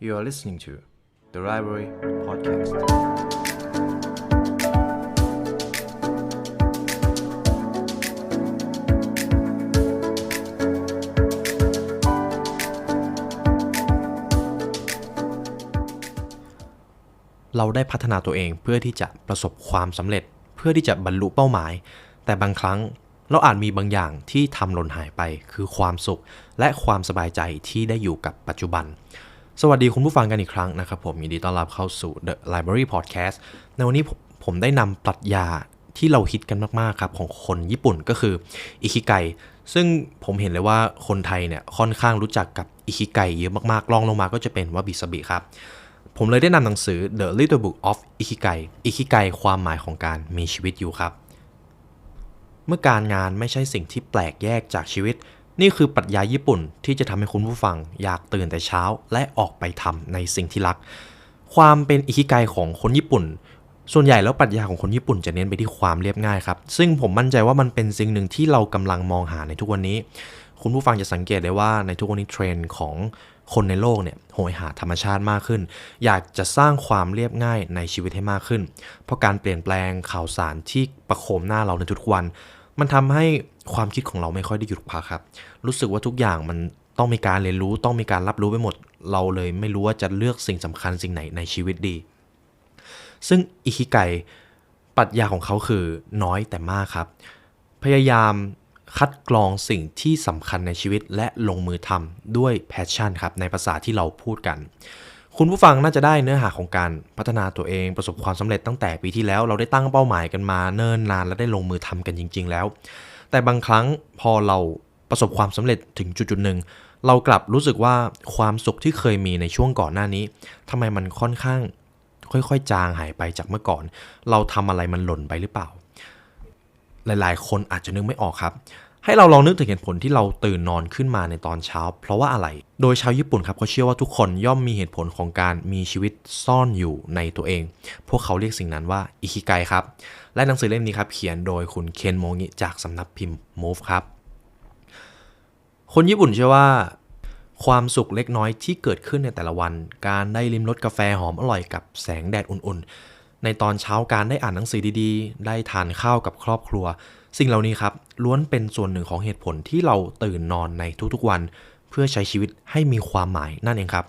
You are listening to the Library Podcast. เราได้พัฒนาตัวเองเพื่อที่จะประสบความสำเร็จ เพื่อที่จะบรรลุเป้าหมาย แต่บางครั้งเราอาจมีบางอย่างที่ทำหล่นหายไป คือความสุข และความสบายใจที่ได้อยู่กับปัจจุบัน สวัสดีคุณผู้ฟังกันอีกครั้งนะครับผมยินดีต้อนรับเข้าสู่ The Library Podcast ในวันนี้ผมได้นำปรัชญาที่เราฮิตกันมากๆครับของคนญี่ปุ่นก็คืออิคิไกซึ่งผมเห็นเลยว่าคนไทยเนี่ยค่อนข้างรู้จักกับอิคิไกเยอะมากๆรองลงมาก็จะเป็นวาบิสบิครับ ผมเลยได้นำหนังสือ The Little Book of Ikigai Ikigai ความหมายของการมีชีวิตอยู่ครับ เมื่อการงานไม่ใช่สิ่งที่แปลกแยกจากชีวิต นี่คือปรัชญาญี่ปุ่นที่จะทำให้คุณผู้ฟังอยากตื่นแต่เช้าและออกไปทำในสิ่งที่รัก ความเป็นอิคิไกของคนญี่ปุ่น ส่วนใหญ่แล้วปรัชญาของคนญี่ปุ่นจะเน้นไปที่ความเรียบง่ายครับ ซึ่งผมมั่นใจว่ามันเป็นสิ่งหนึ่งที่เรากำลังมองหาในทุกวันนี้ คุณผู้ฟังจะสังเกตได้ว่าในทุกวันนี้เทรนด์ของคนในโลกเนี่ยโหยหาธรรมชาติมากขึ้น อยากจะสร้างความเรียบง่ายในชีวิตให้มากขึ้น เพราะการเปลี่ยนแปลงข่าวสารที่ประโคมหน้าเราในทุกวัน มันทำให้ความคิดของเราไม่ค่อยได้หยุดพักครับ รู้สึกว่าทุกอย่างมันต้องมีการเรียนรู้ต้องมีการรับรู้ไปหมด เราเลยไม่รู้ว่าจะเลือกสิ่งสำคัญสิ่งไหนในชีวิตดี ซึ่งอิคิไกปรัชญาของเขาคือน้อยแต่มากครับ พยายามคัดกรองสิ่งที่สำคัญในชีวิตและลงมือทำด้วยแพชชั่นครับในภาษาที่เราพูดกัน คุณผู้ฟังน่าจะได้เนื้อหาของการพัฒนาตัวเองประสบความสำเร็จตั้งแต่ปีที่แล้ว เราได้ตั้งเป้าหมายกันมาเนิ่นนานและได้ลงมือทำกันจริง ๆ แล้ว แต่บางครั้งพอเราประสบความสำเร็จถึงจุดๆหนึ่งเรากลับรู้สึกว่าความสุขที่เคยมีในช่วงก่อนหน้านี้ทำไมมันค่อนข้าง ค่อยๆ จางหายไปจากเมื่อก่อน เราทำอะไรมันหล่นไปหรือเปล่า หลายๆ คนอาจจะนึกไม่ออกครับ ให้เราลองนึกถึงเหตุผลที่เราตื่นนอนขึ้นมาในตอนเช้า เพราะว่าอะไร โดยชาวญี่ปุ่นครับเขาเชื่อว่าทุกคนย่อมมีเหตุผลของการมีชีวิตซ่อนอยู่ในตัวเอง พวกเขาเรียกสิ่งนั้นว่าอิคิไกครับ และหนังสือเล่มนี้ครับเขียนโดยคุณเคนโมงิจากสำนักพิมพ์ Move ครับ คนญี่ปุ่นเชื่อว่า ความสุขเล็กน้อยที่เกิดขึ้นในแต่ละวัน การได้ลิ้มรสกาแฟหอมอร่อยกับแสงแดดอุ่นๆ ในตอนเช้าการได้อ่านหนังสือดีๆ ได้ทานข้าวกับครอบครัว สิ่งเหล่านี้ครับล้วนเป็นส่วนหนึ่งของเหตุผลที่เราตื่นนอนในทุกๆวัน เพื่อใช้ชีวิตให้มีความหมายนั่นเองครับ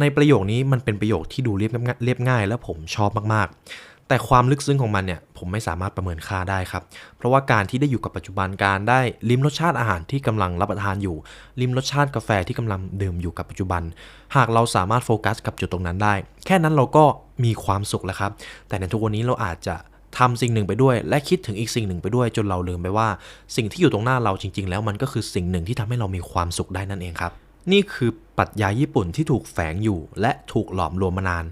ในประโยคนี้มันเป็นประโยคที่ดูเรียบง่ายเรียบง่าย และผมชอบมากๆ แต่ความลึกซึ้งของมันเนี่ยผมไม่สามารถประเมินค่าได้ครับ เพราะว่าการที่ได้อยู่กับปัจจุบันการได้ลิ้มรสชาติอาหารที่กำลังรับประทานอยู่ ลิ้มรสชาติกาแฟที่กำลังดื่มอยู่กับปัจจุบัน หากเราสามารถโฟกัสกับจุดตรงนั้นได้ แค่นั้นเราก็มีความสุขแล้วครับ แต่ในทุกวันนี้เราอาจจะ ทำสิ่งหนึ่งไปด้วย และคิดถึงอีกสิ่งหนึ่งไปด้วย จนเราลืมไปว่า สิ่งที่อยู่ตรงหน้าเราจริง ๆ แล้วมันก็คือสิ่งหนึ่งที่ทำให้เรามีความสุขได้นั่นเองครับ นี่คือปรัชญาญี่ปุ่นที่ถูกแฝงอยู่ และถูกหลอมรวมมานาน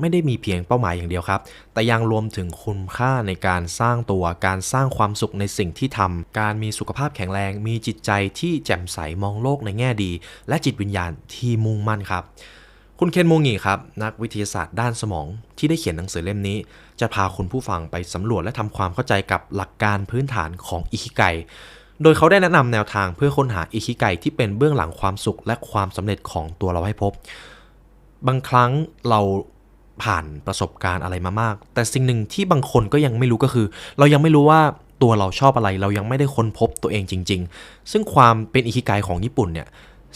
ไม่ได้มีเพียงเป้าหมายอย่างเดียวครับ แต่ยังรวมถึงคุณค่าในการสร้างตัว การสร้างความสุขในสิ่งที่ทำการมีสุขภาพแข็งแรง มีจิตใจที่แจ่มใสมองโลกในแง่ดี และจิตวิญญาณที่มุ่งมั่นครับ คุณเคนโมงีครับ นักวิทยาศาสตร์ด้านสมองที่ได้เขียนหนังสือเล่มนี้ จะพาคุณผู้ฟังไปสำรวจและทำความเข้าใจกับหลักการพื้นฐานของอิคิไกโดยเขาได้แนะนำแนวทางเพื่อค้นหาอิคิไกที่เป็นเบื้องหลังความสุขและความสำเร็จของตัวเราให้พบ บางครั้งเราผ่านประสบการณ์อะไรมามาก แต่สิ่งหนึ่งที่บางคนก็ยังไม่รู้ก็คือ เรายังไม่รู้ว่าตัวเราชอบอะไร เรายังไม่ได้ค้นพบตัวเองจริง ๆ ซึ่งความเป็นอิคิไกของญี่ปุ่นเนี่ย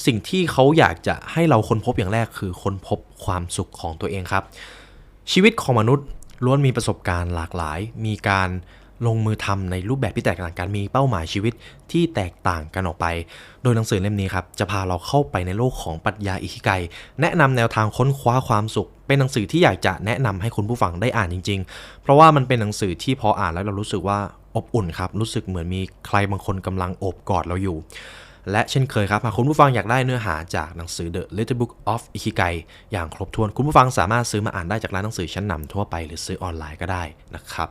สิ่งที่เขาอยากจะให้เราค้นพบอย่างแรกคือค้นพบความสุขของตัวเองครับ ชีวิตของมนุษย์ล้วนมีประสบการณ์หลากหลาย มีการลงมือทำในรูปแบบที่แตกต่างกันมีเป้าหมายชีวิตที่แตกต่างกันออกไป โดยหนังสือเล่มนี้ครับจะพาเราเข้าไปในโลกของปรัชญาอิคิไกแนะนำแนวทางค้นคว้าความสุข เป็นหนังสือที่อยากจะแนะนำให้คุณผู้ฟังได้อ่านจริง ๆ เพราะว่ามันเป็นหนังสือที่พออ่านแล้วเรารู้สึกว่าอบอุ่นครับรู้สึกเหมือนมีใครบางคนกำลังโอบกอดเราอยู่ และเช่นเคยครับ หากคุณผู้ฟังอยากได้เนื้อหาจากหนังสือ The Little Book of Ikigai อย่างครบถ้วน คุณผู้ฟังสามารถซื้อมาอ่านได้จากร้านหนังสือชั้นนำทั่วไปหรือซื้อออนไลน์ก็ได้นะครับ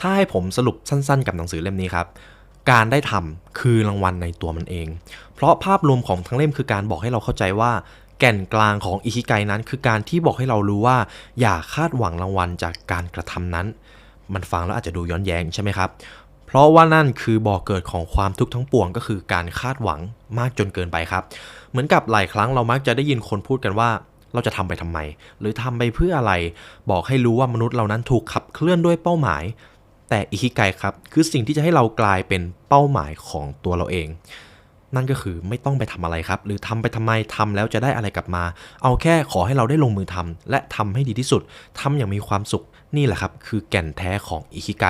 ถ้าให้ผมสรุปสั้นๆ กับหนังสือเล่มนี้ครับ การได้ทำคือรางวัลในตัวมันเอง เพราะภาพรวมของทั้งเล่มคือการบอกให้เราเข้าใจว่าแก่นกลางของอิคิไกนั้น คือการที่บอกให้เรารู้ว่า อย่าคาดหวังรางวัลจากการกระทำนั้น มันฟังแล้วอาจจะดูย้อนแย้งใช่ไหมครับ เพราะว่านั่นคือบ่อกเกิดของความทุกข์ทั้งปวงก็คือการคาดหวังมากจนเกินไปครับ เหมือนกับหลายครั้งเรามักจะได้ยินคนพูดกันว่า เราจะทำไปทำไม หรือทำไปเพื่ออะไร บอกให้รู้ว่ามนุษย์เรานั้นถูกขับเคลื่อนด้วยเป้าหมาย แต่อิคิไกครับคือสิ่งที่จะให้เรากลายเป็นเป้าหมายของตัวเราเอง นั่นก็คือไม่ต้องไปทำอะไรครับ หรือทำไปทำไมทำแล้วจะได้อะไรกลับมา เอาแค่ขอให้เราได้ลงมือทำและทำให้ดีที่สุดทำอย่างมีความสุขนี่แหละครับ คือแก่นแท้ของอิคิไก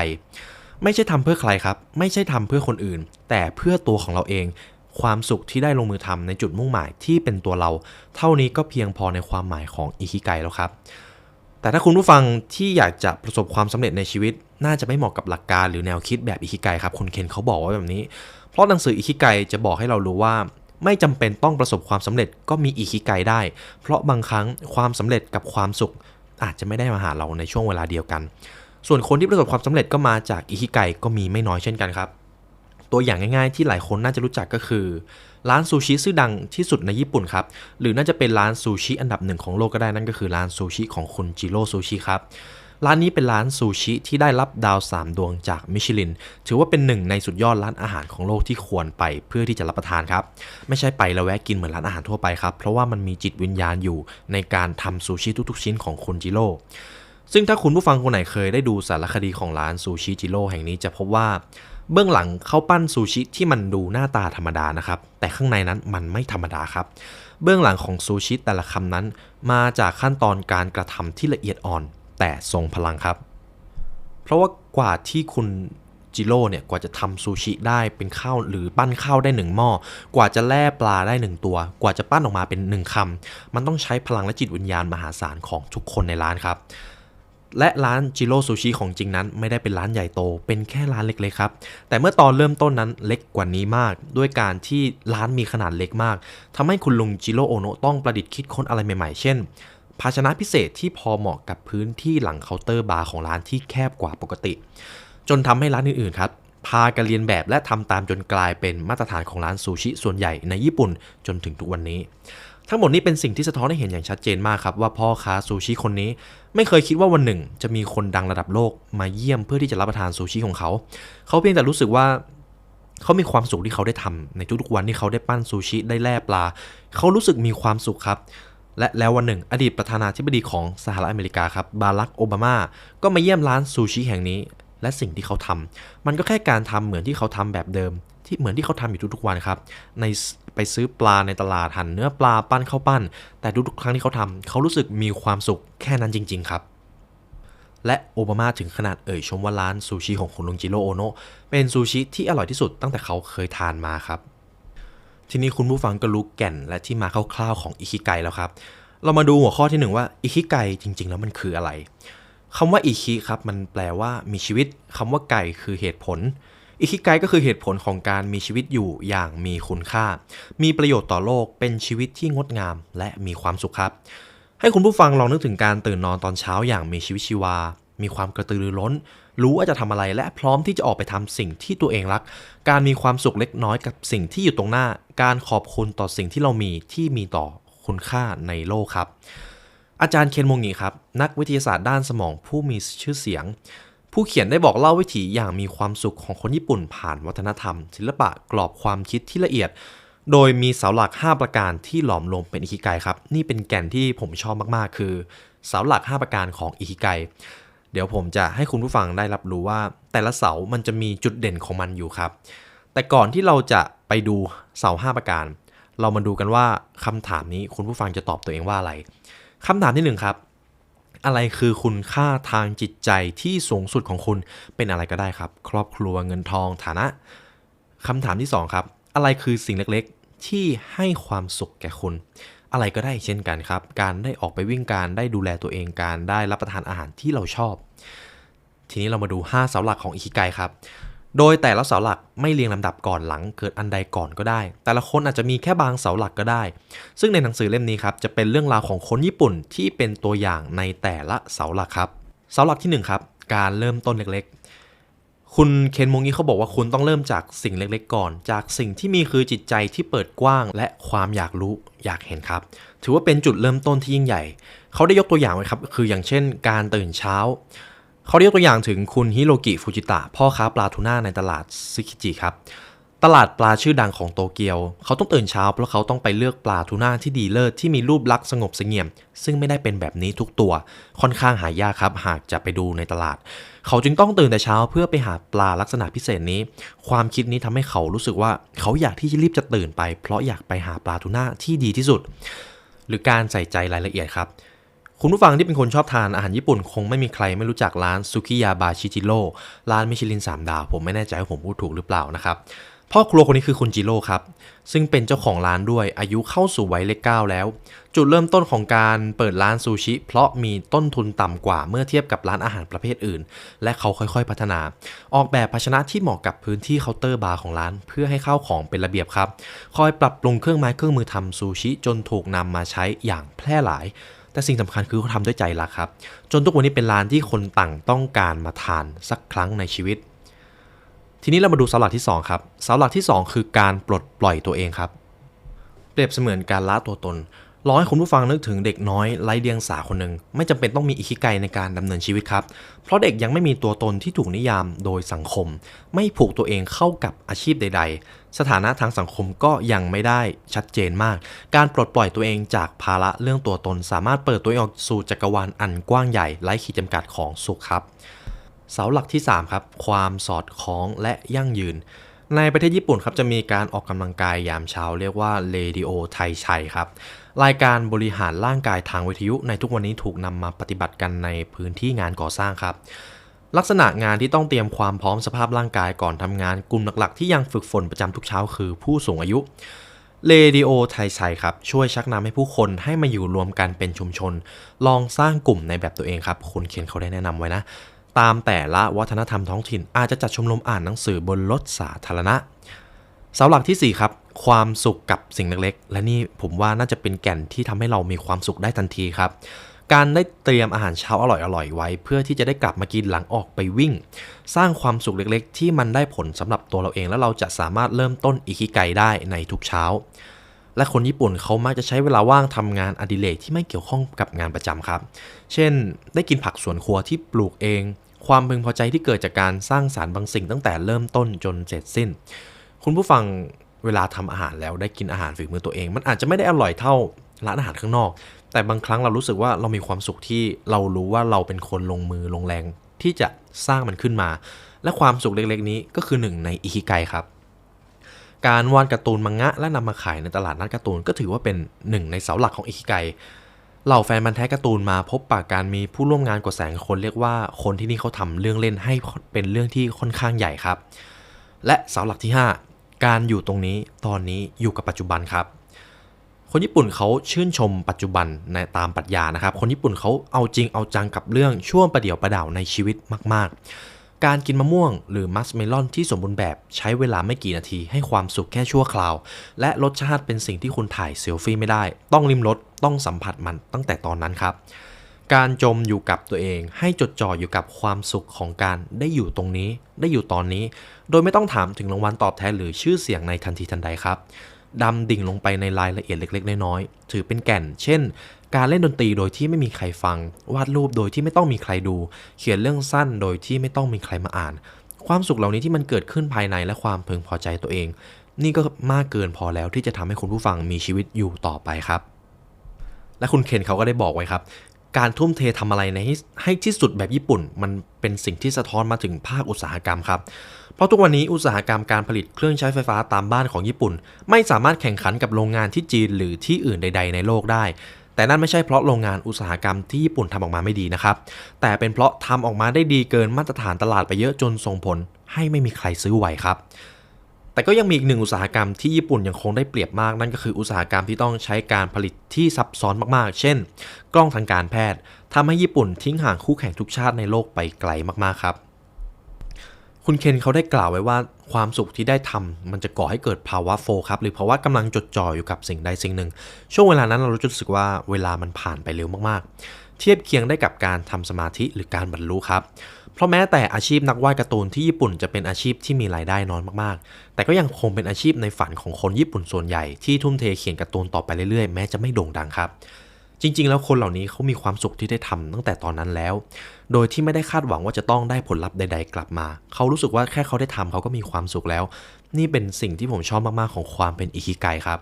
ไม่ใช่ทำเพื่อใครครับ ไม่ใช่ทำเพื่อคนอื่น แต่เพื่อตัวของเราเอง ความสุขที่ได้ลงมือทำในจุดมุ่งหมายที่เป็นตัวเรา เท่านี้ก็เพียงพอในความหมายของอิคิไกแล้วครับ แต่ถ้าคุณผู้ฟังที่อยากจะประสบความสำเร็จในชีวิต น่าจะไม่เหมาะกับหลักการหรือแนวคิดแบบอิคิไกครับคุณเคนเขาบอกว่าแบบนี้ เพราะหนังสืออิคิไกจะบอกให้เรารู้ว่าไม่จำเป็นต้องประสบความสำเร็จก็มีอิคิไกได้ เพราะบางครั้งความสำเร็จกับความสุขอาจจะไม่ได้มาหาเราในช่วงเวลาเดียวกัน ส่วนคนที่ประสบความสำเร็จก็มาจากอิคิไกก็มีไม่น้อยเช่นกันครับ ตัวอย่างง่ายๆ ที่หลายคนน่าจะรู้จักก็คือ ร้านซูชิชื่อดังที่สุดในญี่ปุ่นครับ หรือน่าจะเป็นร้านซูชิอันดับหนึ่งของโลกก็ได้นั่นก็คือร้านซูชิของคุณจิโร่ซูชิครับร้านนี้เป็นร้านซูชิที่ได้รับดาว 3 ดวงจากมิชลิน ถือว่าเป็นหนึ่งในสุดยอดร้านอาหารของโลกที่ควรไปเพื่อที่จะรับประทานครับ ไม่ใช่ไปแล้วแวะกินเหมือนร้านอาหารทั่วไปครับ เพราะว่ามันมีจิตวิญญาณอยู่ในการทำซูชิทุกๆ ชิ้นของคุณจิโร่ ซึ่งถ้าคุณผู้ฟังคนไหนเคยได้ดูสารคดีของร้านซูชิจิโร่แห่งนี้จะพบว่า เบื้องหลังเขาปั้นซูชิที่มันดูหน้าตาธรรมดานะครับ แต่ข้างในนั้นมันไม่ธรรมดาครับ เบื้องหลังของซูชิแต่ละคำนั้น มาจากขั้นตอนการกระทำที่ละเอียดอ่อน แต่ทรงพลังครับ เพราะว่ากว่าที่คุณจิโร่เนี่ยกว่าจะทำซูชิได้เป็นข้าวหรือปั้นข้าวได้หนึ่งหม้อ กว่าจะแล่ปลาได้หนึ่งตัว กว่าจะปั้นออกมาเป็นหนึ่งคำมันต้องใช้พลังและจิตวิญญาณมหาศาลของทุกคนในร้านครับ และร้านจิโร่ซูชิของจริงนั้น ไม่ได้เป็นร้านใหญ่โต เป็นแค่ร้านเล็กๆครับ แต่เมื่อตอนเริ่มต้นนั้นเล็กกว่านี้มาก ด้วยการที่ร้านมีขนาดเล็กมากทำให้คุณลุงจิโร่โอโนะต้องประดิษฐ์คิดค้นอะไรใหม่ๆ เช่น ภาชนะพิเศษที่พอเหมาะกับพื้นที่หลังเคาน์เตอร์บาร์ของร้านที่แคบกว่าปกติ จนทำให้ร้านอื่นๆครับพากันเรียนแบบและทำตามจนกลายเป็นมาตรฐานของร้านซูชิส่วนใหญ่ในญี่ปุ่นจนถึงทุกวันนี้ ทั้งหมดนี้เป็นสิ่งที่สะท้อนให้เห็นอย่างชัดเจนมากครับว่าพ่อค้าซูชิคนนี้ ไม่เคยคิดว่าวันหนึ่ง จะมีคนดังระดับโลกมาเยี่ยมเพื่อที่จะรับประทานซูชิของเขา เขาเพียงแต่รู้สึกว่าเขามีความสุขที่เขาได้ทำในทุกๆวันที่เขาได้ปั้นซูชิได้แล่ปลา เขารู้สึกมีความสุขครับ และแล้ววันหนึ่ง อดีตประธานาธิบดีของสหรัฐอเมริกาครับบารักโอบามาก็มาเยี่ยมร้านซูชิแห่งนี้ และสิ่งที่เขาทำมันก็แค่การทำเหมือนที่เขาทำแบบเดิม ที่เหมือนที่เขาทำอยู่ทุกๆวันครับในไปซื้อปลาในตลาดหั่นเนื้อปลาปั้นข้าวปั้น แต่ทุกๆครั้งที่เขาทำเขารู้สึกมีความสุขแค่นั้นจริง ๆ ครับ และโอบามาถึงขนาดเอ่ยชมว่าร้านซูชิของคุณลุงจิโร่โอโนะเป็นซูชิที่อร่อยที่สุดตั้งแต่เขาเคยทานมาครับ ทีนี้คุณผู้ฟังก็รู้แก่นและที่มาคร่าวๆของอิคิไกแล้วครับ เรามาดูหัวข้อที่หนึ่งว่าอิคิไกจริง ๆ แล้วมันคืออะไรคำว่าอิคิครับมันแปลว่ามีชีวิตคำว่าไก่คือเหตุผล อิคิไกก็คือเหตุผลของการมีชีวิตอยู่อย่างมีคุณค่า มีประโยชน์ต่อโลกเป็นชีวิตที่งดงามและมีความสุขครับ ให้คุณผู้ฟังลองนึกถึงการตื่นนอนตอนเช้าอย่างมีชีวิตชีวา มีความกระตือรือร้น รู้ว่าจะทำอะไรและพร้อมที่จะออกไปทำสิ่งที่ตัวเองรัก การมีความสุขเล็กน้อยกับสิ่งที่อยู่ตรงหน้า การขอบคุณต่อสิ่งที่เรามีที่มีต่อคุณค่าในโลกครับ อาจารย์เคนโมงีครับ นักวิทยาศาสตร์ด้านสมองผู้มีชื่อเสียง ผู้เขียนได้บอกเล่าวิถีอย่างมีความสุขของคนญี่ปุ่นผ่านวัฒนธรรม ศิลปะกรอบความคิดที่ละเอียด โดยมีเสาหลัก 5 ประการที่หลอมรวมเป็นอิคิไกครับ นี่เป็นแก่นที่ผมชอบมากๆ คือเสาหลัก 5 ประการของอิคิไกเดี๋ยวผมจะให้คุณผู้ฟังได้รับรู้ว่า แต่ละเสามันจะมีจุดเด่นของมันอยู่ครับ แต่ก่อนที่เราจะไปดูเสา 5 ประการ เรามาดูกันว่าคำถามนี้คุณผู้ฟังจะตอบตัวเองว่าอะไรคำถามที่หนึ่งครับ อะไรคือคุณค่าทางจิตใจที่สูงสุดของคุณเป็นอะไรก็ได้ครับ ครอบครัวเงินทองฐานะคำถามที่สองครับ อะไรคือสิ่งเล็กๆ ที่ให้ความสุขแก่คุณ อะไรก็ได้เช่นกันครับ การได้ออกไปวิ่งการได้ดูแลตัวเองการได้รับประทานอาหารที่เราชอบ ทีนี้เรามาดู 5 เสาหลักของอิคิไกครับ โดยแต่ละเสาหลักไม่เรียงลำดับก่อนหลังเกิดอันใดก่อนก็ได้ แต่ละคนอาจจะมีแค่บางเสาหลักก็ได้ ซึ่งในหนังสือเล่มนี้ครับจะเป็นเรื่องราวของคนญี่ปุ่นที่เป็นตัวอย่างในแต่ละเสาหลักครับ เสาหลักที่หนึ่งครับการเริ่มต้นเล็กๆ คุณเคนโมงี้เขาบอกว่าคุณต้องเริ่มจากสิ่งเล็กๆ ก่อน จากสิ่งที่มีคือจิตใจที่เปิดกว้าง และความอยากรู้อยากเห็นครับ ถือว่าเป็นจุดเริ่มต้นที่ยิ่งใหญ่ เขาได้ยกตัวอย่างไว้ครับ คืออย่างเช่น การตื่นเช้า เขาได้ยกตัวอย่างถึงคุณฮิโรกิฟูจิตะพ่อค้าปลาทูน่าในตลาดซึคิจิครับ ตลาดปลาชื่อดังของโตเกียว เขาต้องตื่นเช้าเพราะเขาต้องไปเลือกปลาทูน่าที่ดีเลิศที่มีรูปลักษณ์สงบเสงี่ยม ซึ่งไม่ได้เป็นแบบนี้ทุกตัว ค่อนข้างหายากครับหากจะไปดูในตลาด เขาจึงต้องตื่นแต่เช้าเพื่อไปหาปลาลักษณะพิเศษนี้ ความคิดนี้ทำให้เขารู้สึกว่าเขาอยากที่จะรีบจะตื่นไป เพราะอยากไปหาปลาทูน่าที่ดีที่สุด หรือการใส่ใจรายละเอียดครับ คุณผู้ฟังที่เป็นคนชอบทานอาหารญี่ปุ่นคงไม่มีใครไม่รู้จักร้านซุกิยาบาชิจิโร่ร้านมิชลิน 3 ดาว ผมไม่แน่ใจว่าผมพูดถูกหรือเปล่านะครับ พ่อครัวคนนี้คือคุณจิโร่ครับ ซึ่งเป็นเจ้าของร้านด้วยอายุเข้าสู่วัยเลขเก้าแล้ว จุดเริ่มต้นของการเปิดร้านซูชิ เพราะมีต้นทุนต่ำกว่าเมื่อเทียบกับร้านอาหารประเภทอื่น และเขาค่อยๆพัฒนา ออกแบบภาชนะที่เหมาะกับพื้นที่เคาน์เตอร์บาร์ของร้าน เพื่อให้ข้าวของเป็นระเบียบครับ คอยปรับปรุงเครื่องไม้เครื่องมือทำซูชิจนถูกนำมาใช้อย่างแพร่หลาย แต่สิ่งสำคัญคือเขาทำด้วยใจรักครับ จนทุกวันนี้เป็นร้านที่คนต่างต้องการมาทานสักครั้งในชีวิต ทีนี้เรามาดูเสาหลักที่ 2 ครับเสาหลักที่ 2 คือการปลดปล่อยตัวเองครับ เปรียบเสมือนการละตัวตน รองให้คุณผู้ฟังนึกถึงเด็กน้อยไร้เดียงสาคนหนึ่งไม่จำเป็นต้องมีอิคิไกในการดำเนินชีวิตครับ เพราะเด็กยังไม่มีตัวตนที่ถูกนิยามโดยสังคม ไม่ผูกตัวเองเข้ากับอาชีพใด ๆ สถานะทางสังคมก็ยังไม่ได้ชัดเจนมาก การปลดปล่อยตัวเองจากภาระเรื่องตัวตน สามารถเปิดตัวเองออกสู่จักรวาลอันกว้างใหญ่ไร้ขีดจำกัดของสุขครับเสาหลักที่ 3 ครับ ความสอดคล้องและยั่งยืน ในประเทศญี่ปุ่นครับจะมีการออกกำลังกายยามเช้าเรียกว่า Radio ไทชัยครับ รายการบริหารร่างกายทางวิทยุในทุกวันนี้ถูกนำมาปฏิบัติกันในพื้นที่งานก่อสร้างครับ ลักษณะงานที่ต้องเตรียมความพร้อมสภาพร่างกายก่อนทำงานกลุ่มหลักๆ ที่ยังฝึกฝนประจำทุกเช้าคือผู้สูงอายุเรดิโอไทยชัยครับ ช่วยชักนำให้ผู้คนให้มาอยู่รวมกันเป็นชุมชน ลองสร้างกลุ่มในแบบตัวเองครับคุณเคนเขาได้แนะนำไว้นะ ตามแต่ละวัฒนธรรมท้องถิ่นอาจจะจัดชมรมอ่านหนังสือบนรถสาธารณะ เสาหลักที่ 4 ครับ ความสุขกับสิ่งเล็กๆ และนี่ผมว่าน่าจะเป็นแก่นที่ทำให้เรามีความสุขได้ทันทีครับ การได้เตรียมอาหารเช้าอร่อยๆ ไว้ เพื่อที่จะได้กลับมากินหลังออกไปวิ่ง สร้างความสุขเล็กๆ ที่มันได้ผลสำหรับตัวเราเอง แล้วเราจะสามารถเริ่มต้นอิคิไกได้ในทุกเช้า และคนญี่ปุ่นเขามักจะใช้เวลาว่างทำงานอดิเรกที่ไม่เกี่ยวข้องกับงานประจำครับ เช่น ได้กินผักสวนครัวที่ปลูกเอง ความพึงพอใจที่เกิดจากการสร้างสารรค์บางสิ่งตั้งแต่เริ่มต้นจนเสร็จสิ้น คุณผู้ฟังเวลาทำอาหารแล้วได้กินอาหารฝีมือตัวเอง มันอาจจะไม่ได้อร่อยเท่าร้านอาหารข้างนอก แต่บางครั้งเรารู้สึกว่าเรามีความสุขที่เรารู้ว่าเราเป็นคนลงมือลงแรง ที่จะสร้างมันขึ้นมา และความสุขเล็กๆ นี้ก็คือหนึ่งในอิคิไกครับ การวาดการ์ตูนมังงะ และนำมาขายในตลาดนัดการ์ตูนก็ถือว่าเป็นหนึ่งในเสาหลักของอิคิไกเหล่าแฟนมันแท้การ์ตูนมาพบปะกการมีผู้ร่วมงานกว่าแสนคนเรียกว่าคนที่นี่เขาทำเรื่องเล่นให้เป็นเรื่องที่ค่อนข้างใหญ่ครับ และเสาหลักที่ 5 การอยู่ตรงนี้ตอนนี้อยู่กับปัจจุบันครับ คนญี่ปุ่นเขาชื่นชมปัจจุบันในตามปรัชญานะครับ คนญี่ปุ่นเขาเอาจริงเอาจังกับเรื่องช่วงประเดี่ยวประดาวในชีวิตมาก ๆ การกินมะม่วง หรือมัสเมลอนที่สมบูรณ์แบบใช้เวลาไม่กี่นาทีให้ความสุขแค่ชั่วคราว และรสชาติเป็นสิ่งที่คุณถ่ายเซลฟี่ไม่ได้ ต้องริมรสต้องสัมผัสมันตั้งแต่ตอนนั้นครับ การจมอยู่กับตัวเอง ให้จดจ่ออยู่กับความสุขของการได้อยู่ตรงนี้ ได้อยู่ตอนนี้ โดยไม่ต้องถามถึงรางวัลตอบแทนหรือชื่อเสียงในทันทีทันใดครับดำดิ่งลงไปในรายละเอียดเล็ก ๆ น้อยๆถือเป็นแก่น เช่น การเล่นดนตรีโดยที่ไม่มีใครฟัง วาดรูปโดยที่ไม่ต้องมีใครดู เขียนเรื่องสั้นโดยที่ไม่ต้องมีใครมาอ่าน ความสุขเหล่านี้ที่มันเกิดขึ้นภายในและความพึงพอใจตัวเอง นี่ก็มากเกินพอแล้วที่จะทำให้คุณผู้ฟังมีชีวิตอยู่ต่อไปครับ และคุณเคนเขาก็ได้บอกไว้ครับ การทุ่มเททำอะไรในให้ให้ที่สุดแบบญี่ปุ่น มันเป็นสิ่งที่สะท้อนมาถึงภาคอุตสาหกรรมครับ เพราะทุกวันนี้อุตสาหกรรมการผลิตเครื่องใช้ไฟฟ้าตามบ้านของญี่ปุ่น ไม่สามารถแข่งขันกับโรงงานที่จีนหรือที่อื่นใด ๆ ในโลกได้ แต่นั่นไม่ใช่เพราะโรงงานอุตสาหกรรมที่ญี่ปุ่นทำออกมาไม่ดีนะครับ แต่เป็นเพราะทำออกมาได้ดีเกินมาตรฐานตลาดไปเยอะจนส่งผลให้ไม่มีใครซื้อไหวครับ แต่ก็ยังมีอีกหนึ่งอุตสาหกรรมที่ญี่ปุ่นยังคงได้เปรียบมากนั่นก็คืออุตสาหกรรมที่ต้องใช้การผลิตที่ซับซ้อนมากๆ เช่น กล้องทางการแพทย์ทำให้ญี่ปุ่นทิ้งห่างคู่แข่งทุกชาติในโลกไปไกลมากๆครับ คุณเคนเขาได้กล่าวไว้ว่าความสุขที่ได้ทำมันจะก่อให้เกิดภาวะโฟครับหรือภาวะกำลังจดจ่ออยู่กับสิ่งใดสิ่งหนึ่ง ช่วงเวลานั้นเรารู้สึกว่าเวลามันผ่านไปเร็วมากๆ เทียบเคียงได้กับการทำสมาธิหรือการบรรลุครับ เพราะแม้แต่อาชีพนักวาดการ์ตูนที่ญี่ปุ่นจะเป็นอาชีพที่มีรายได้น้อยมากๆ แต่ก็ยังคงเป็นอาชีพในฝันของคนญี่ปุ่นส่วนใหญ่ที่ทุ่มเทเขียนการ์ตูนต่อไปเรื่อยๆ แม้จะไม่โด่งดังครับ จริง ๆ แล้วคนเหล่านี้เขามีความสุขที่ได้ทำตั้งแต่ตอนนั้นแล้ว โดยที่ไม่ได้คาดหวังว่าจะต้องได้ผลลัพธ์ใด ๆ กลับมา เขารู้สึกว่าแค่เขาได้ทำเขาก็มีความสุขแล้ว นี่เป็นสิ่งที่ผมชอบมากๆของความเป็นอิคิไกครับ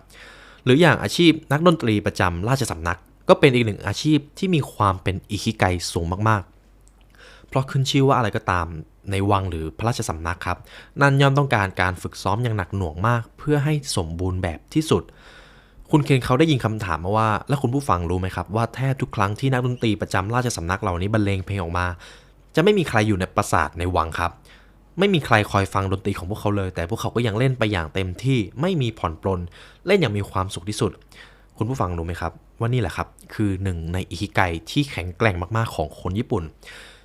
หรืออย่างอาชีพนักดนตรีประจำราชสำนัก ก็เป็นอีกหนึ่งอาชีพที่มีความเป็นอิคิไกสูงมากๆ เพราะขึ้นชื่อว่าอะไรก็ตามในวังหรือพระราชสำนักครับ นั่นย่อมต้องการการฝึกซ้อมอย่างหนักหน่วงมาก เพื่อให้สมบูรณ์แบบที่สุด คุณเคนเขาได้ยินคำถามมาว่า แล้วคุณผู้ฟังรู้ไหมครับ ว่าแทบทุกครั้งที่นักดนตรีประจำราชสำนักเหล่านี้บรรเลงเพลงออกมา จะไม่มีใครอยู่ในปราสาทในวังครับ ไม่มีใครคอยฟังดนตรีของพวกเขาเลย แต่พวกเขาก็ยังเล่นไปอย่างเต็มที่ไม่มีผ่อนปลนเล่นอย่างมีความสุขที่สุด คุณผู้ฟังรู้ไหมครับ ว่านี่แหละครับ คือหนึ่งในอิคิไกที่แข็งแกร่งมากๆของคนญี่ปุ่น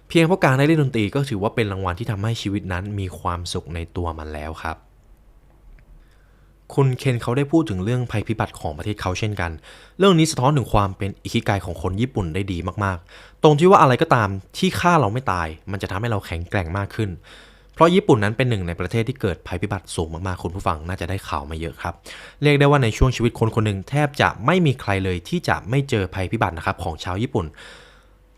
เพียงเพราะการได้เล่นดนตรีก็ถือว่าเป็นรางวัลที่ทำให้ชีวิตนั้นมีความสุขในตัวมันแล้วครับคุณเคนเขาได้พูดถึงเรื่องภัยพิบัติของประเทศเขาเช่นกัน เรื่องนี้สะท้อนถึงความเป็นอิคิไกของคนญี่ปุ่นได้ดีมากๆ ตรงที่ว่าอะไรก็ตามที่ฆ่าเราไม่ตาย มันจะทำให้เราแข็งแกร่งมากขึ้น เพราะญี่ปุ่นนั้นเป็นหนึ่งในประเทศที่เกิดภัยพิบัติสูงมากๆ คุณผู้ฟังน่าจะได้ข่าวมาเยอะครับ เรียกได้ว่าในช่วงชีวิตคนคนหนึ่งแทบจะไม่มีใครเลยที่จะไม่เจอภัยพิบัตินะครับของชาวญี่ปุ่น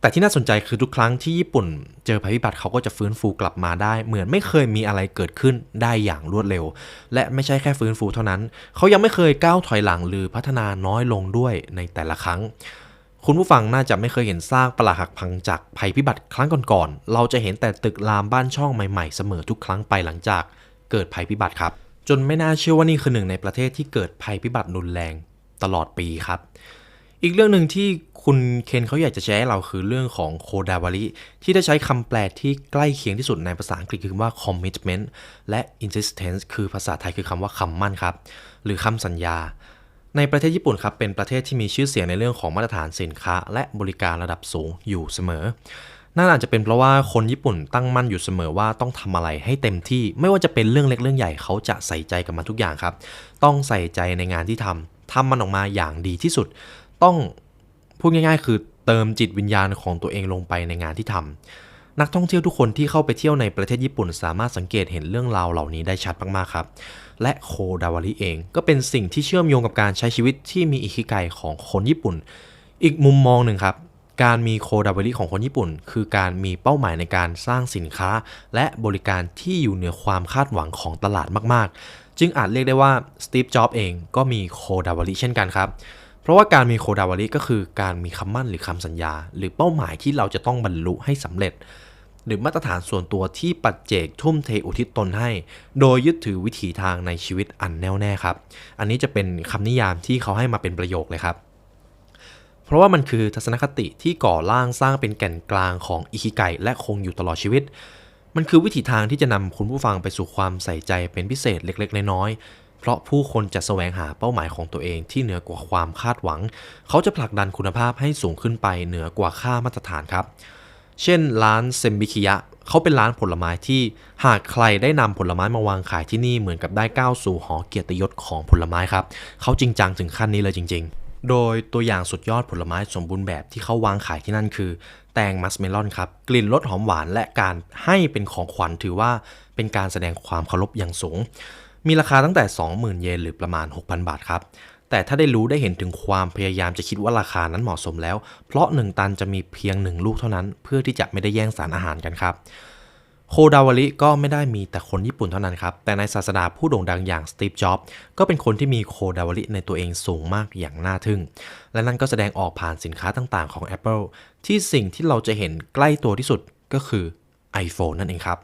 แต่ที่น่าสนใจคือทุกครั้งที่ญี่ปุ่น เจอภัยพิบัติเขาก็จะฟื้นฟูกลับมาได้ เหมือนไม่เคยมีอะไรเกิดขึ้นได้อย่างรวดเร็ว และไม่ใช่แค่ฟื้นฟูเท่านั้น เขายังไม่เคยก้าวถอยหลังหรือพัฒนาน้อยลงด้วยในแต่ละครั้ง คุณผู้ฟังน่าจะไม่เคยเห็นซากปรักหักพังจากภัยพิบัติครั้งก่อนๆเราจะเห็นแต่ตึกรามบ้านช่องใหม่ๆเสมอทุกครั้งไปหลังจากเกิดภัยพิบัติครับ จนไม่น่าเชื่อว่านี่คือหนึ่งในประเทศที่เกิดภัยพิบัติรุนแรงตลอดปีครับ อีกเรื่องหนึ่งที่ คุณเคนเขาอยากจะแชร์ให้เราคือเรื่องของโคดาวาริที่ได้ใช้คำแปลที่ใกล้เคียงที่สุดในภาษาอังกฤษคือคำว่า commitment และ insistence คือภาษาไทยคือคำว่าคำมั่นครับ หรือคำสัญญา ในประเทศญี่ปุ่นครับ เป็นประเทศที่มีชื่อเสียงในเรื่องของมาตรฐานสินค้า และบริการระดับสูงอยู่เสมอน่าอาจจะเป็นเพราะว่าคนญี่ปุ่นตั้งมั่นอยู่เสมอว่าต้องทำอะไรให้เต็มที่ ไม่ว่าจะเป็นเรื่องเล็กเรื่องใหญ่เขาจะใส่ใจกับมันทุกอย่างครับ ต้องใส่ใจในงานที่ทำทำมันออกมาอย่างดีที่สุด ต้อง พูดง่ายๆ คือเติมจิตวิญญาณของตัวเองลงไปในงานที่ทำนักท่องเที่ยวทุกคนที่เข้าไปเที่ยวในประเทศญี่ปุ่น สามารถสังเกตเห็นเรื่องราวเหล่านี้ได้ชัดมากๆครับ และโคดาวาริเองก็เป็นสิ่งที่เชื่อมโยงกับการใช้ชีวิตที่มีอิคิไกของคนญี่ปุ่น อีกมุมมองหนึ่งครับการมีโคดาวาริของคนญี่ปุ่น คือการมีเป้าหมายในการสร้างสินค้า และบริการที่อยู่เหนือความคาดหวังของตลาดมากๆ จึงอาจเรียกได้ว่าสตีฟจ็อบเองก็มีโคดาวาริเช่นกันครับ เพราะว่าการมีโคดาวาริก็คือการมีคำมั่นหรือคำสัญญา หรือเป้าหมายที่เราจะต้องบรรลุให้สำเร็จ หรือมาตรฐานส่วนตัวที่ปัจเจกทุ่มเทอุทิศตนให้ โดยยึดถือวิถีทางในชีวิตอันแน่วแน่ครับ อันนี้จะเป็นคำนิยามที่เขาให้มาเป็นประโยคเลยครับเพราะว่ามันคือทัศนคติที่ก่อร่างสร้างเป็นแก่นกลางของอิคิไกและคงอยู่ตลอดชีวิต มันคือวิถีทางที่จะนำคุณผู้ฟังไปสู่ความใส่ใจเป็นพิเศษเล็กๆ น้อยๆ เพราะผู้คนจะแสวงหาเป้าหมายของตัวเองที่เหนือกว่าความคาดหวัง เขาจะผลักดันคุณภาพให้สูงขึ้นไปเหนือกว่าค่ามาตรฐานครับ เช่น ร้านเซมบิคิยะเขาเป็นร้านผลไม้ที่หากใครได้นำผลไม้มาวางขายที่นี่เหมือนกับได้ก้าวสู่หอเกียรติยศของผลไม้ครับ เขาจริงจังถึงขั้นนี้เลยจริง ๆ โดยตัวอย่างสุดยอดผลไม้สมบูรณ์แบบที่เขาวางขายที่นั่นคือ แตงมัสเมลอนครับกลิ่นรสหอมหวานและการให้เป็นของขวัญถือว่าเป็นการแสดงความเคารพอย่างสูง มีราคาตั้งแต่ 20,000 เยนหรือประมาณ 6,000 บาทครับ แต่ถ้าได้รู้ได้เห็นถึงความพยายามจะคิดว่าราคานั้นเหมาะสมแล้ว เพราะ 1 ตันจะมีเพียง 1 ลูกเท่านั้น เพื่อที่จะไม่ได้แย่งสารอาหารกันครับโคดาวาริก็ไม่ได้มีแต่คนญี่ปุ่นเท่านั้นครับ แต่ในศาสดาผู้โด่งดังอย่างสตีฟ จ็อบส์ก็เป็นคนที่มีโคดาวาริในตัวเองสูงมากอย่างน่าทึ่ง และนั่นก็แสดงออกผ่านสินค้าต่างๆของ Apple ที่สิ่งที่เราจะเห็นใกล้ตัวที่สุดก็คือ iPhone นั่นเองครับ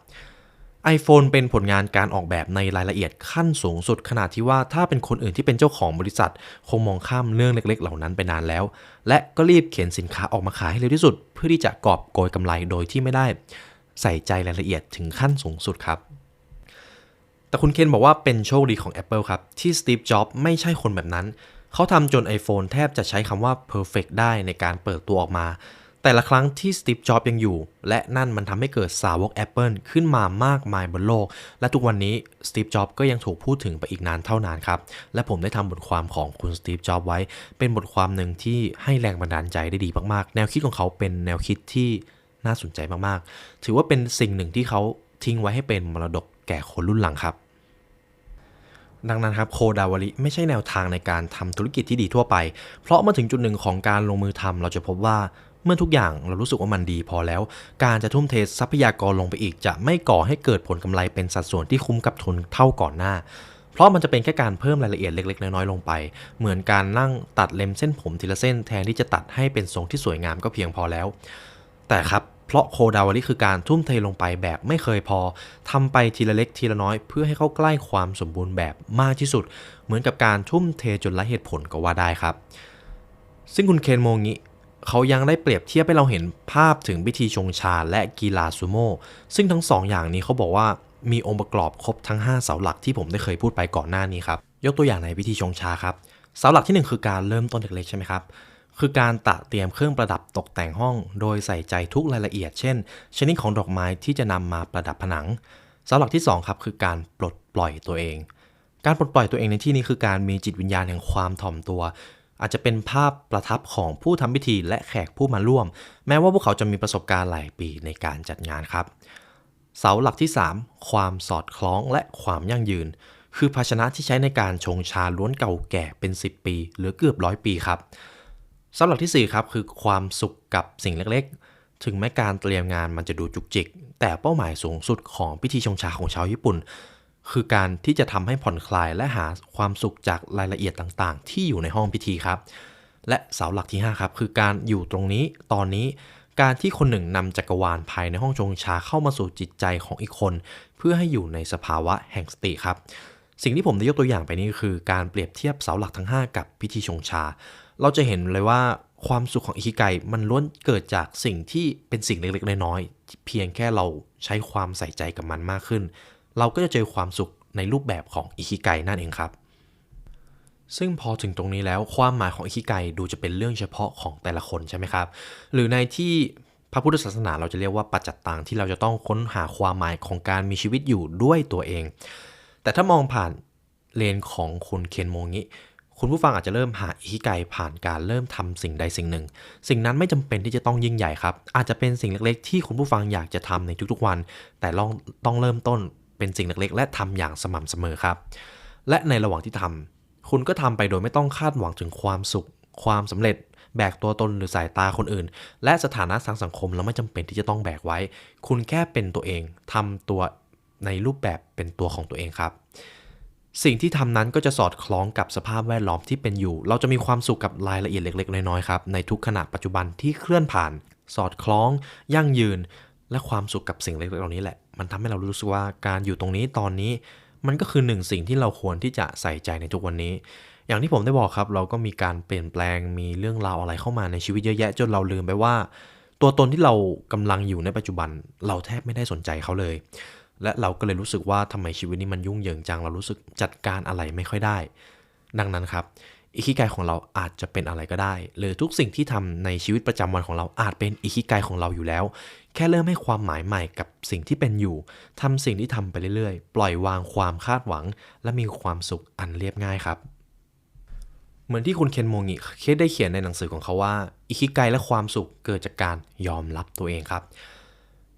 iPhone เป็นผลงานการออกแบบในรายละเอียดขั้นสูงสุดขนาดที่ว่าถ้าเป็นคนอื่นที่เป็นเจ้าของบริษัท คงมองข้ามเรื่องเล็ก ๆ เหล่านั้นไปนานแล้ว และก็รีบเขียนสินค้าออกมาขายให้เร็วที่สุด เพื่อที่จะกอบโกยกำไรโดยที่ไม่ได้ ใส่ใจรายละเอียดถึงขั้นสูงสุดครับ แต่คุณเคนบอกว่าเป็นโชคดีของ Apple ครับ ที่สตีฟจ็อบส์ไม่ใช่คนแบบนั้น เขาทำจน iPhone แทบจะใช้คำว่า perfect ได้ในการเปิดตัวออกมา แต่ละครั้งที่สตีฟจ็อบยังอยู่ และนั่นมันทำให้เกิดสาวก Apple ขึ้นมามากมายบนโลก และทุกวันนี้สตีฟจ็อบก็ยังถูกพูดถึงไปอีกนานเท่านานครับ และผมได้ทำบทความของคุณสตีฟจ็อบไว้ เป็นบทความหนึ่งที่ให้แรงบันดาลใจได้ดีมากๆ แนวคิดของเขาเป็นแนวคิดที่น่าสนใจมากๆ ถือว่าเป็นสิ่งหนึ่งที่เขาทิ้งไว้ให้เป็นมรดกแก่คนรุ่นหลังครับดังนั้นครับโคดาวาริไม่ใช่แนวทางในการทำธุรกิจที่ดีทั่วไป เพราะเมื่อถึงจุดหนึ่งของการลงมือทำเราจะพบว่า เมื่อทุกอย่างเรารู้สึกว่ามันดีพอแล้ว การจะทุ่มเททรัพยากรลงไปอีก จะไม่ก่อให้เกิดผลกำไรเป็นสัดส่วนที่คุ้มกับทุนเท่าก่อนหน้า เพราะมันจะเป็นแค่การเพิ่มรายละเอียดเล็ก ๆ น้อยๆลงไป เหมือนการนั่งตัดเล็มเส้นผมทีละเส้นแทนที่จะตัดให้เป็นทรงที่สวยงามก็เพียงพอแล้ว แต่ครับเพราะโคดาวาริคือการทุ่มเทลงไปแบบไม่เคยพอทำไปทีละเล็กทีละน้อย เพื่อให้เข้าใกล้ความสมบูรณ์แบบมากที่สุด เหมือนกับการทุ่มเทจนไร้เหตุผลก็ว่าได้ครับ ซึ่งคุณเคนโมงิ เขายังได้เปรียบเทียบให้เราเห็นภาพถึงพิธีชงชาและกีฬาซูโม่ซึ่งทั้งสองอย่างนี้เขาบอกว่ามีองค์ประกอบครบทั้ง 5 เสาหลักที่ผมได้เคยพูดไปก่อนหน้านี้ครับ ยกตัวอย่างในพิธีชงชาครับเสาหลักที่ 1 คือการเริ่มต้นเล็กๆใช่ไหมครับคือการตะเตรียมเครื่องประดับตกแต่งห้อง โดยใส่ใจทุกรายละเอียด เช่น ชนิดของดอกไม้ที่จะนำมาประดับผนังเสาหลักที่2ครับคือการปลดปล่อยตัวเอง การปลดปล่อยตัวเองในที่นี้คือการมีจิตวิญญาณแห่งความถ่อมตัว อาจจะเป็นภาพประทับของผู้ทำพิธีและแขกผู้มาร่วม แม้ว่าพวกเขาจะมีประสบการณ์หลายปีในการจัดงานครับ เสาหลักที่ 3 ความสอดคล้องและความยั่งยืน คือภาชนะที่ใช้ในการชงชาล้วนเก่าแก่เป็น 10 ปี หรือเกือบร้อยปีครับเสาหลักที่4ครับคือความสุขกับสิ่งเล็กๆ ถึงแม้การเตรียมงานมันจะดูจุกจิก แต่เป้าหมายสูงสุดของพิธีชงชาของชาวญี่ปุ่น คือการที่จะทำให้ผ่อนคลายและหาความสุขจากรายละเอียดต่างๆ ที่อยู่ในห้องพิธีครับ และเสาหลักที่ 5 ครับ คือการอยู่ตรงนี้ตอนนี้การที่คนหนึ่งนำจักรวาลภายในห้องชงชาเข้ามาสู่จิตใจของอีกคน เพื่อให้อยู่ในสภาวะแห่งสติครับ สิ่งที่ผมได้ยกตัวอย่างไปนี้คือการเปรียบเทียบเสาหลักทั้ง 5 กับพิธีชงชา เราจะเห็นเลยว่าความสุขของอิคิไกมันล้วนเกิดจากสิ่งที่เป็นสิ่งเล็กๆน้อยๆเพียงแค่เราใช้ความใส่ใจกับมันมากขึ้น เราก็จะเจอความสุขในรูปแบบของอิคิไกนั่นเองครับ ซึ่งพอถึงตรงนี้แล้วความหมายของอิคิไกดูจะเป็นเรื่องเฉพาะของแต่ละคนใช่ไหมครับ หรือในที่พระพุทธศาสนาเราจะเรียกว่าปัจจัตตังที่เราจะต้องค้นหาความหมายของการมีชีวิตอยู่ด้วยตัวเอง แต่ถ้ามองผ่านเลนของคุณเคนโมงิคุณผู้ฟังอาจจะเริ่มหาอิคิไกผ่านการเริ่มทำสิ่งใดสิ่งหนึ่ง สิ่งนั้นไม่จำเป็นที่จะต้องยิ่งใหญ่ครับ อาจจะเป็นสิ่งเล็กๆ ที่คุณผู้ฟังอยากจะทำในทุกๆวัน แต่ลองต้องเริ่มต้น เป็นสิ่งเล็กๆ และทำอย่างสม่ำเสมอครับ และในระหว่างที่ทำคุณก็ทำไปโดยไม่ต้องคาดหวังถึงความสุข ความสำเร็จ แบกตัวตนหรือสายตาคนอื่น และสถานะทางสังคมแล้วไม่จำเป็นที่จะต้องแบกไว้ คุณแค่เป็นตัวเองทำตัวในรูปแบบเป็นตัวของตัวเองครับ สิ่งที่ทำนั้นก็จะสอดคล้องกับสภาพแวดล้อมที่เป็นอยู่ เราจะมีความสุขกับรายละเอียดเล็ก ๆ น้อยๆครับในทุกขณะปัจจุบันที่เคลื่อนผ่าน สอดคล้อง ยั่งยืน และความสุขกับสิ่งเล็กๆเหล่านี้แหละ มันทำให้เรารู้สึกว่าการอยู่ตรงนี้ตอนนี้ มันก็คือหนึ่งสิ่งที่เราควรที่จะใส่ใจในทุกวันนี้ อย่างที่ผมได้บอกครับ เราก็มีการเปลี่ยนแปลงมีเรื่องราวอะไรเข้ามาในชีวิตเยอะแยะ จนเราลืมไปว่า ตัวตนที่เรากำลังอยู่ในปัจจุบัน เราแทบไม่ได้สนใจเขาเลย และเราก็เลยรู้สึกว่าทำไมชีวิตนี้มันยุ่งเหยิงจังเรารู้สึกจัดการอะไรไม่ค่อยได้ ดังนั้นครับอิคิไกของเราอาจจะเป็นอะไรก็ได้ หรือทุกสิ่งที่ทำในชีวิตประจำวันของเราอาจเป็นอิคิไกของเราอยู่แล้ว แค่เริ่มให้ความหมายใหม่กับสิ่งที่เป็นอยู่ทำสิ่งที่ทำไปเรื่อยๆ ปล่อยวางความคาดหวัง และมีความสุขอันเรียบง่ายครับ เหมือนที่คุณเคนโมงิเคได้เขียนในหนังสือของเขาว่า อิคิไกและความสุขเกิดจากการยอมรับตัวเองครับ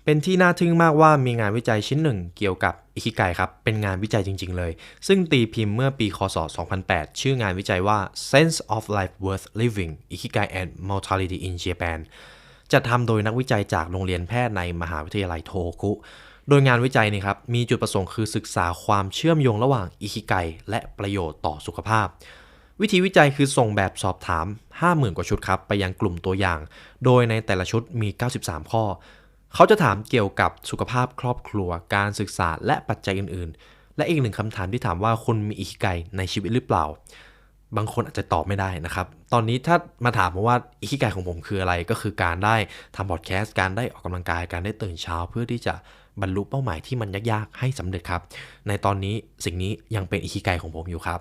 เป็นที่น่าทึ่งมากว่ามีงานวิจัยชิ้นหนึ่งเกี่ยวกับอิคิไกครับ เป็นงานวิจัยจริง ๆ เลย ซึ่งตีพิมพ์เมื่อปีคศ 2008 ชื่องานวิจัยว่า Sense of Life Worth Living Ikigai and Mortality in Japan จัดทำโดยนักวิจัยจากโรงเรียนแพทย์ในมหาวิทยาลัยโทคุ โดยงานวิจัยนี้ครับมีจุดประสงค์คือศึกษาความเชื่อมโยงระหว่างอิคิไกและประโยชน์ต่อสุขภาพ วิธีวิจัยคือส่งแบบสอบถาม 50,000 กว่าชุดครับไปยังกลุ่มตัวอย่าง โดยในแต่ละชุดมี 93 ข้อ เขาจะถามเกี่ยวกับสุขภาพครอบครัว การศึกษาและปัจจัยอื่น ๆ และอีกหนึ่งคำถามที่ถามว่าคุณมีอิคิไกในชีวิตหรือเปล่า บางคนอาจจะตอบไม่ได้นะครับ ตอนนี้ถ้ามาถามผมว่าอิคิไกของผมคืออะไร ก็คือการได้ทำพอดแคสต์ การได้ออกกำลังกาย การได้ตื่นเช้า เพื่อที่จะบรรลุเป้าหมายที่มันยากๆ ให้สำเร็จครับ ในตอนนี้สิ่งนี้ยังเป็นอิคิไกของผมอยู่ครับ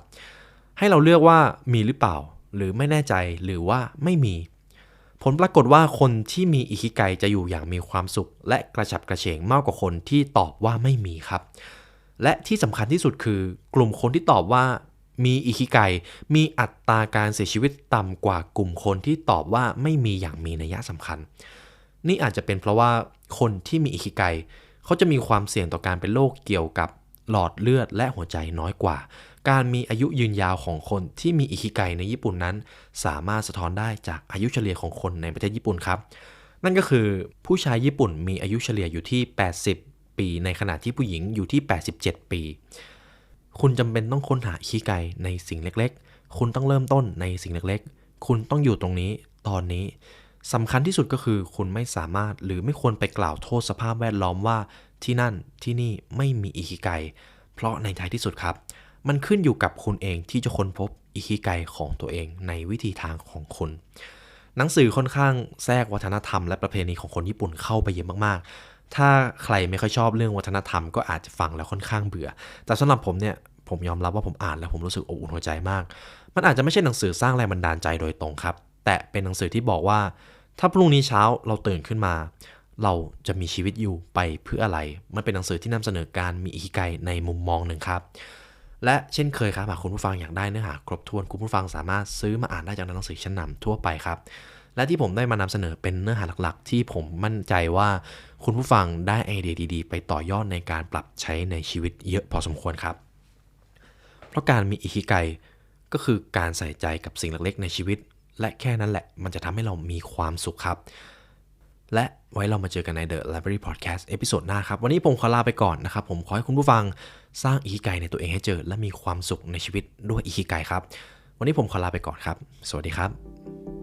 ให้เราเลือกว่ามีหรือเปล่า หรือไม่แน่ใจ หรือว่าไม่มี ผลปรากฏว่าคนที่มีอิคิไกจะอยู่อย่างมีความสุข และกระฉับกระเฉงมากกว่าคนที่ตอบว่าไม่มีครับ และที่สำคัญที่สุดคือกลุ่มคนที่ตอบว่า มีอิคิไกมีอัตราการเสียชีวิตต่ำกว่ากลุ่มคนที่ตอบว่าไม่มีอย่างมีนัยสำคัญ นี่อาจจะเป็นเพราะว่าคนที่มีอิคิไกเขาจะมีความเสี่ยงต่อการเป็นโรคเกี่ยวกับหลอดเลือดและหัวใจน้อยกว่า การมีอายุยืนยาวของคนที่มีอิคิไกในญี่ปุ่นนั้น สามารถสะท้อนได้จากอายุเฉลี่ยของคนในประเทศญี่ปุ่นครับ นั่นก็คือผู้ชายญี่ปุ่นมีอายุเฉลี่ยอยู่ที่ 80 ปี ในขณะที่ผู้หญิงอยู่ที่ 87 ปี คุณจำเป็นต้องค้นหาอิคิไกในสิ่งเล็กๆ คุณต้องเริ่มต้นในสิ่งเล็กๆ คุณต้องอยู่ตรงนี้ตอนนี้สำคัญที่สุดก็คือคุณไม่สามารถหรือไม่ควรไปกล่าวโทษสภาพแวดล้อมว่าที่นั่นที่นี่ไม่มีอิคิไกเพราะในท้ายที่สุดครับ มันขึ้นอยู่กับคุณเองที่จะค้นพบอิคิไกของตัวเองในวิธีทางของคุณ หนังสือค่อนข้างแทรกวัฒนธรรมและประเพณีของคนญี่ปุ่นเข้าไปเยอะมากๆ ถ้าใครไม่ค่อยชอบเรื่องวัฒนธรรมก็อาจจะฟังแล้วค่อนข้างเบื่อ แต่สำหรับผมเนี่ยผมยอมรับว่าผมอ่านแล้วผมรู้สึกอบอุ่นหัวใจมาก มันอาจจะไม่ใช่หนังสือสร้างแรงบันดาลใจโดยตรงครับ แต่เป็นหนังสือที่บอกว่า ถ้าพรุ่งนี้เช้าเราตื่นขึ้นมา เราจะมีชีวิตอยู่ไปเพื่ออะไร มันเป็นหนังสือที่นำเสนอการมีอิคิไกในมุมมองหนึ่งครับ และเช่นเคยครับหากคุณผู้ฟังอยากได้เนื้อหาครบถ้วนคุณผู้ฟังสามารถซื้อมาอ่านได้จากหนังสือชั้นนำทั่วไปครับ และที่ผมได้มานำเสนอเป็นเนื้อหาหลักๆ ที่ผมมั่นใจว่าคุณผู้ฟังได้ไอเดียดีๆ ไปต่อยอดในการปรับใช้ในชีวิตเยอะพอสมควรครับ เพราะการมีอิคิไกก็คือการใส่ใจกับสิ่งเล็กๆ ในชีวิต และแค่นั้นแหละมันจะทำให้เรามีความสุขครับ และไว้เรามาเจอกันใน The Library Podcast เอพิโซดหน้าครับ วันนี้ผมขอลาไปก่อนนะครับ ผมขอให้คุณผู้ฟังสร้างอิคิไกในตัวเองให้เจอ และมีความสุขในชีวิตด้วยอิคิไกครับ วันนี้ผมขอลาไปก่อนครับ สวัสดีครับ